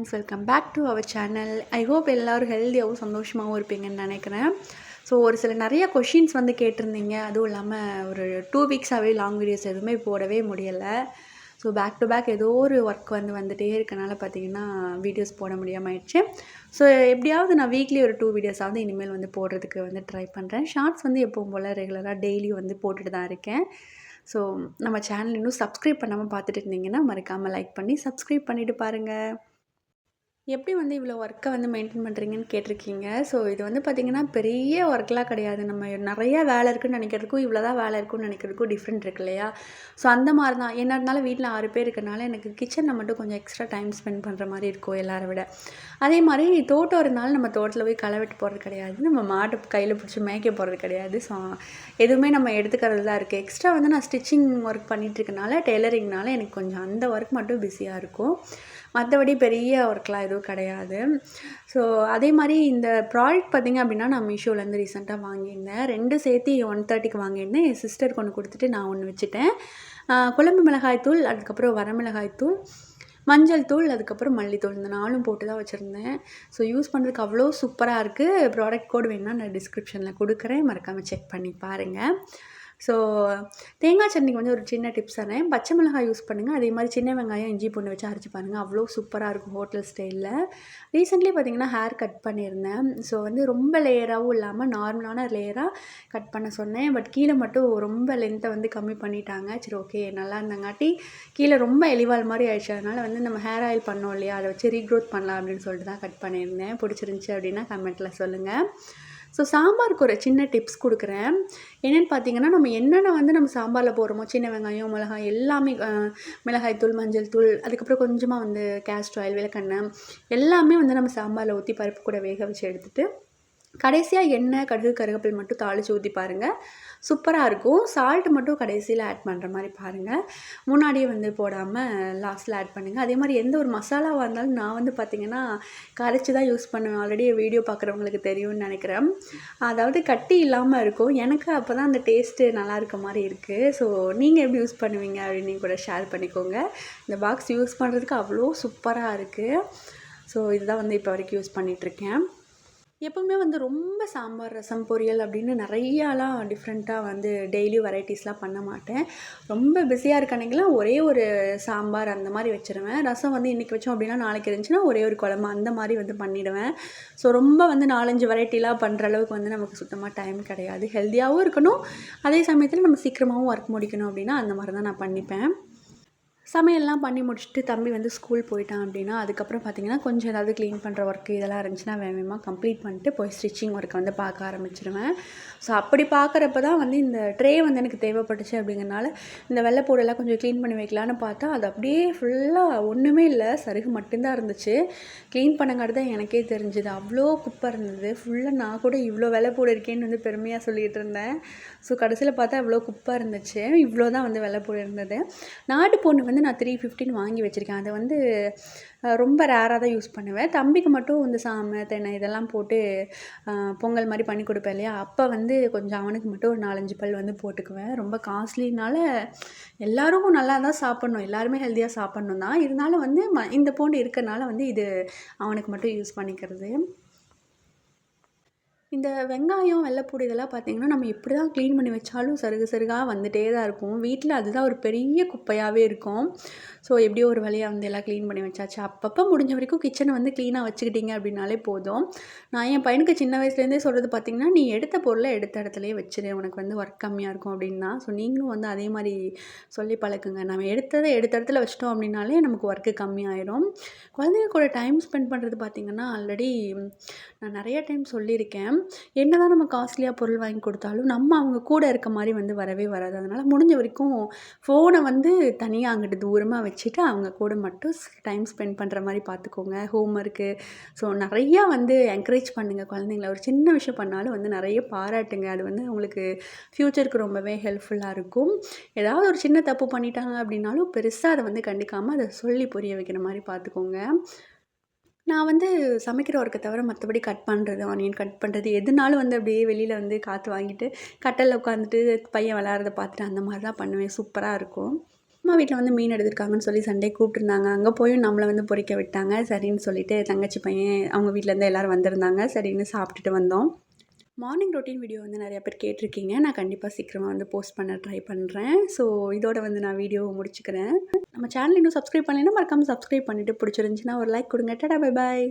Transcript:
Friends welcome back to our channel I hope எல்லோரும் ஹெல்த்தியாகவும் சந்தோஷமாகவும் இருப்பீங்கன்னு நினைக்கிறேன். ஸோ ஒரு சில நிறைய கொஷின்ஸ் வந்து கேட்டிருந்தீங்க. அதுவும் இல்லாமல் ஒரு டூ வீக்ஸாகவே லாங் வீடியோஸ் எதுவுமே போடவே முடியலை. ஸோ பேக் டு பேக் ஏதோ ஒரு ஒர்க் வந்து வந்துகிட்டே இருக்கனால பார்த்தீங்கன்னா வீடியோஸ் போட முடியாமல் ஆயிடுச்சு. ஸோ எப்படியாவது நான் வீக்லி ஒரு டூ வீடியோஸாவது இனிமேல் வந்து போடுறதுக்கு வந்து ட்ரை பண்ணுறேன் ஷார்ட்ஸ் வந்து எப்பவும் போல் ரெகுலராக டெய்லி வந்து போட்டுட்டு தான் இருக்கேன். ஸோ நம்ம சேனல் இன்னும் சப்ஸ்கிரைப் பண்ணாமல் பார்த்துட்டு இருந்தீங்கன்னா மறக்காமல் லைக் பண்ணி சப்ஸ்கிரைப் பண்ணிவிட்டு பாருங்கள் எப்படி வந்து இவ்வளோ ஒர்க்கை வந்து மெயின்டைன் பண்ணுறீங்கன்னு கேட்டிருக்கீங்க? ஸோ இது வந்து பார்த்திங்கன்னா பெரிய ஒர்க்லாம் கிடையாது. நம்ம நிறைய வேலை இருக்குன்னு நினைக்கிறதுக்கும் இவ்வளோ தான் வேலை இருக்குன்னு நினைக்கிறதுக்கும் டிஃப்ரெண்ட் இருக்கு இல்லையா? ஸோ அந்த மாதிரி தான் என்ன இருந்தாலும் வீட்டில் ஆறு பேர் இருக்கனால எனக்கு கிச்சனில் மட்டும் கொஞ்சம் எக்ஸ்ட்ரா டைம் ஸ்பெண்ட் பண்ணுற மாதிரி இருக்கும் எல்லாரை விட. அதே மாதிரி தோட்டம் இருந்தாலும் நம்ம தோட்டத்தில் போய் களை வெட்டு போகிறது கிடையாது. நம்ம மாட்டு கையில் பிடிச்சி மேய்க்க போகிறது கிடையாது. ஸோ எதுவுமே நம்ம எடுத்துக்கிறது தான் இருக்குது எக்ஸ்ட்ரா வந்து நான் ஸ்டிச்சிங் ஒர்க் பண்ணிகிட்டு இருக்கனால டெய்லரிங்னால எனக்கு கொஞ்சம் அந்த ஒர்க் மட்டும் பிஸியாக இருக்கும். மற்றபடி பெரிய ஒர்க்லாம் எதுவும் கிடையாது. ஸோ அதே மாதிரி இந்த ப்ராடக்ட் பார்த்திங்க அப்படின்னா நான் மீஷோலேருந்து ரீசெண்டாக வாங்கியிருந்தேன். ரெண்டு சேர்த்து ஒன் தேர்ட்டிக்கு வாங்கியிருந்தேன். என் சிஸ்டருக்கு ஒன்று கொடுத்துட்டு நான் ஒன்று வச்சுட்டேன். குழம்பு மிளகாய் தூள் அதுக்கப்புறம் வரமிளகாய் தூள் மஞ்சள் தூள் அதுக்கப்புறம் மல்லித்தூள். இந்த நாலும் போட்டு தான் வச்சுருந்தேன். ஸோ யூஸ் பண்ணுறதுக்கு அவ்வளோ சூப்பராக இருக்குது ப்ராடக்ட் கோட் வேணுன்னா நான் டிஸ்கிரிப்ஷனில் கொடுக்குறேன். மறக்காமல் செக் பண்ணி பாருங்கள் ஸோ தேங்காய் சட்னிக்கு வந்து ஒரு சின்ன டிப்ஸ் தரேன். பச்சை மிளகாய் யூஸ் பண்ணுங்கள் அதே மாதிரி சின்ன வெங்காயம் இஞ்சி பூண்டு வச்சு அரைச்சி பாருங்கள் அவ்வளோ சூப்பராக இருக்கும் ஹோட்டல் ஸ்டைலில் ரீசெண்ட்லி பார்த்திங்கன்னா ஹேர் கட் பண்ணியிருந்தேன். ஸோ வந்து ரொம்ப லேயராகவும் இல்லாமல் நார்மலான லேயராக கட் பண்ண சொன்னேன். பட் கீழே மட்டும் ரொம்ப லென்த்தை வந்து கம்மி பண்ணிட்டாங்க. சரி ஓகே நல்லா இருந்தங்காட்டி கீழே ரொம்ப எலிவால் மாதிரி ஆயிடுச்சு. அதனால் வந்து நம்ம ஹேர் ஆயில் பண்ணோம் இல்லையா? அதை வச்சு ரீக்ரோத் பண்ணலாம் அப்படின்னு சொல்லிட்டு தான் கட் பண்ணியிருந்தேன். பிடிச்சிருந்துச்சி அப்படின்னா கமெண்ட்டில் சொல்லுங்கள் ஸோ சாம்பாருக்கு ஒரு சின்ன டிப்ஸ் கொடுக்குறேன். என்னென்னு பார்த்தீங்கன்னா நம்ம என்னென்ன வந்து நம்ம சாம்பாரில் போடுறோமோ சின்ன வெங்காயம் மிளகாய் எல்லாமே மிளகாய் தூள் மஞ்சள் தூள் அதுக்கப்புறம் கொஞ்சமாக வந்து கேஸ்ட் ஆயில் விளக்கெண்ணெய் எல்லாமே வந்து நம்ம சாம்பாரில் ஊற்றி பருப்பு கூட வேக வச்சு எடுத்துகிட்டு கடைசியாக எண்ணெய் கடுகு கருவேப்பில் மட்டும் தாளித்து ஊற்றி பாருங்கள் சூப்பராக இருக்கும். சால்ட் மட்டும் கடைசியில் ஆட் பண்ணுற மாதிரி பாருங்கள் முன்னாடியே வந்து போடாமல் லாஸ்ட்டில் ஆட் பண்ணுங்கள் அதே மாதிரி எந்த ஒரு மசாலாவாக இருந்தாலும் நான் வந்து பார்த்திங்கன்னா கரைச்சி தான் யூஸ் பண்ணுவேன். ஆல்ரெடி வீடியோ பார்க்குறவங்களுக்கு தெரியும்னு நினைக்கிறேன். அதாவது கட்டி இல்லாமல் இருக்கும். எனக்கு அப்போ தான் அந்த டேஸ்ட்டு நல்லா இருக்க மாதிரி இருக்குது ஸோ நீங்கள் எப்படி யூஸ் பண்ணுவீங்க அப்படின்னு கூட ஷேர் பண்ணிக்கோங்க. இந்த பாக்ஸ் யூஸ் பண்ணுறதுக்கு அவ்வளோ சூப்பராக இருக்குது ஸோ இதுதான் வந்து இப்போ வரைக்கும் யூஸ் பண்ணிகிட்ருக்கேன் எப்போவுமே வந்து ரொம்ப சாம்பார் ரசம் பொரியல் அப்படின்னு நிறையாலாம் டிஃப்ரெண்ட்டாக வந்து டெய்லி வெரைட்டிஸ்லாம் பண்ண மாட்டேன். ரொம்ப பிஸியாக இருக்க ஒரே ஒரு சாம்பார் அந்த மாதிரி வச்சுருவேன். ரசம் வந்து இன்றைக்கி வச்சோம் அப்படின்னா நாளைக்கு இருந்துச்சுன்னா ஒரே ஒரு குழம்பு அந்த மாதிரி வந்து பண்ணிவிடுவேன் ஸோ ரொம்ப வந்து நாலஞ்சு வெரைட்டிலாம் பண்ணுற அளவுக்கு வந்து நமக்கு சுத்தமாக டைம் கிடையாது. ஹெல்த்தியாகவும் இருக்கணும். அதே சமயத்தில் நம்ம சீக்கிரமாகவும் ஒர்க் முடிக்கணும் அப்படின்னா அந்த மாதிரி தான் நான் பண்ணிப்பேன். சமையல்லாம் பண்ணி முடிச்சுட்டு தம்பி வந்து ஸ்கூல் போயிட்டான் அப்படின்னா அதுக்கப்புறம் பார்த்திங்கன்னா கொஞ்சம் ஏதாவது க்ளீன் பண்ணுற ஒர்க்கு இதெல்லாம் இருந்துச்சுன்னா வேகமாக கம்ப்ளீட் பண்ணிட்டு போய் ஸ்டிச்சிங் ஒர்க்கை வந்து பார்க்க ஆரம்பிச்சிருவேன். ஸோ அப்படி பார்க்குறப்ப தான் வந்து இந்த ட்ரே வந்து எனக்கு தேவைப்பட்டுச்சு அப்படிங்கிறனால இந்த வெள்ளைப்பூடெல்லாம் கொஞ்சம் க்ளீன் பண்ணி வைக்கலான்னு பார்த்தா அது அப்படியே ஃபுல்லாக ஒன்றுமே இல்லை சருகு மட்டும்தான் இருந்துச்சு. க்ளீன் பண்ணங்காடு தான் எனக்கே தெரிஞ்சுது. அவ்வளோ குப்பை இருந்தது. ஃபுல்லாக நான் கூட இவ்வளோ வெள்ளைப்பூடு இருக்கேன்னு வந்து பெருமையாக சொல்லிகிட்டு இருந்தேன். ஸோ கடைசியில் பார்த்தா இவ்வளோ குப்பை இருந்துச்சு. இவ்வளோ தான் வந்து வெள்ளைப்பூடு இருந்தது. நாட்டு பொண்ணு வந்து வந்து நான் த்ரீ ஃபிஃப்டின் வாங்கி வச்சுருக்கேன். அதை வந்து ரொம்ப ரேராக தான் யூஸ் பண்ணுவேன். தம்பிக்கு மட்டும் இந்த சாமை தென்னை இதெல்லாம் போட்டு பொங்கல் மாதிரி பண்ணி கொடுப்பேன் இல்லையா? அப்போ வந்து கொஞ்சம் அவனுக்கு மட்டும் ஒரு நாலஞ்சு பல் வந்து போட்டுக்குவேன். ரொம்ப காஸ்ட்லினால எல்லோரும் நல்லா தான் சாப்பிட்ணும். எல்லாருமே ஹெல்த்தியாக சாப்பிட்ணும் தான். இருந்தாலும் வந்து ம இந்த பூண்டு இருக்கிறனால வந்து இது அவனுக்கு மட்டும் யூஸ் பண்ணிக்கிறது. இந்த வெங்காயம் வெள்ளைப்பூடு இதெல்லாம் பார்த்திங்கன்னா நம்ம எப்படி தான் க்ளீன் பண்ணி வச்சாலும் சருகு சருகாக வந்துகிட்டே தான் இருக்கும். வீட்டில் அதுதான் ஒரு பெரிய குப்பையாகவே இருக்கும். ஸோ எப்படியோ ஒரு வழியாக வந்து எல்லாம் க்ளீன் பண்ணி வச்சாச்சு. அப்பப்போ முடிஞ்ச வரைக்கும் கிச்சனை வந்து க்ளீனாக வச்சுக்கிட்டீங்க அப்படின்னாலே போதும். நான் என் பையனுக்கு சின்ன வயசுலேருந்தே சொல்கிறது பார்த்திங்கன்னா நீ எடுத்த பொருளை எடுத்த இடத்துலையே வச்சிரு. உனக்கு வந்து ஒர்க் கம்மியாக இருக்கும் அப்படின்னா ஸோ நீங்களும் வந்து அதே மாதிரி சொல்லி பழக்குங்க. நம்ம எடுத்ததை எடுத்த இடத்துல வச்சிட்டோம் அப்படின்னாலே நமக்கு ஒர்க்கு கம்மியாயிரும். குழந்தைங்க கூட டைம் ஸ்பெண்ட் பண்ணுறது பார்த்திங்கன்னா ஆல்ரெடி நான் நிறைய டைம் சொல்லியிருக்கேன். என்ன தான் நம்ம காஸ்ட்லியாக பொருள் வாங்கி கொடுத்தாலும் நம்ம அவங்க கூட இருக்க மாதிரி வந்து வரவே வராது. அதனால் முடிஞ்ச வரைக்கும் ஃபோனை வந்து தனியாக அங்கிட்டு தூரமாக வச்சுட்டு அவங்க கூட மட்டும் டைம் ஸ்பெண்ட் பண்ணுற மாதிரி பார்த்துக்கோங்க ஹோம் ஒர்க்கு ஸோ நிறையா வந்து என்கரேஜ் பண்ணுங்கள் குழந்தைங்கள. ஒரு சின்ன விஷயம் பண்ணாலும் வந்து நிறைய பாராட்டுங்க. அது வந்து அவங்களுக்கு ஃப்யூச்சருக்கு ரொம்பவே ஹெல்ப்ஃபுல்லாக இருக்கும். ஏதாவது ஒரு சின்ன தப்பு பண்ணிட்டாங்க அப்படின்னாலும் பெருசாக அதை வந்து கண்டிக்காமல் அதை சொல்லி புரிய வைக்கிற மாதிரி பார்த்துக்கோங்க நான் வந்து சமைக்கிற ஒர்க்கை தவிர மற்றபடி கட் பண்ணுறது ஆனியன் கட் பண்ணுறது எதுனாலும் வந்து அப்படியே வெளியில் வந்து காற்று வாங்கிட்டு கட்டலில் உட்காந்துட்டு பையன் விளாட்றத பார்த்துட்டு அந்த மாதிரி தான் பண்ணுவேன் சூப்பராக இருக்கும். அம்மா வீட்டில் வந்து மீன் எடுத்திருக்காங்கன்னு சொல்லி சண்டே கூப்பிட்டுருந்தாங்க. அங்கே போயும் நம்மளை வந்து பொறிக்க விட்டாங்க. சரின்னு சொல்லிட்டு தங்கச்சி பையன் அவங்க வீட்டிலேருந்து எல்லோரும் வந்திருந்தாங்க. சரின்னு சாப்பிட்டுட்டு வந்தோம். மார்னிங் ரொட்டீன் வீடியோ வந்து நிறையா பேர் கேட்டிருக்கீங்க. நான் கண்டிப்பாக சீக்கிரமாக வந்து போஸ்ட் பண்ண ட்ரை பண்ணுறேன் ஸோ இதோட வந்து நான் வீடியோ முடிச்சுக்கிறேன். நம்ம சேனல் இன்னும் சப்ஸ்கிரைப் பண்ணலைன்னா மறக்காமல் சப்ஸ்கிரைப் பண்ணிவிட்டு பிடிச்சிருந்துச்சின்னா ஒரு லைக் கொடுங்க. டடா பை பாய்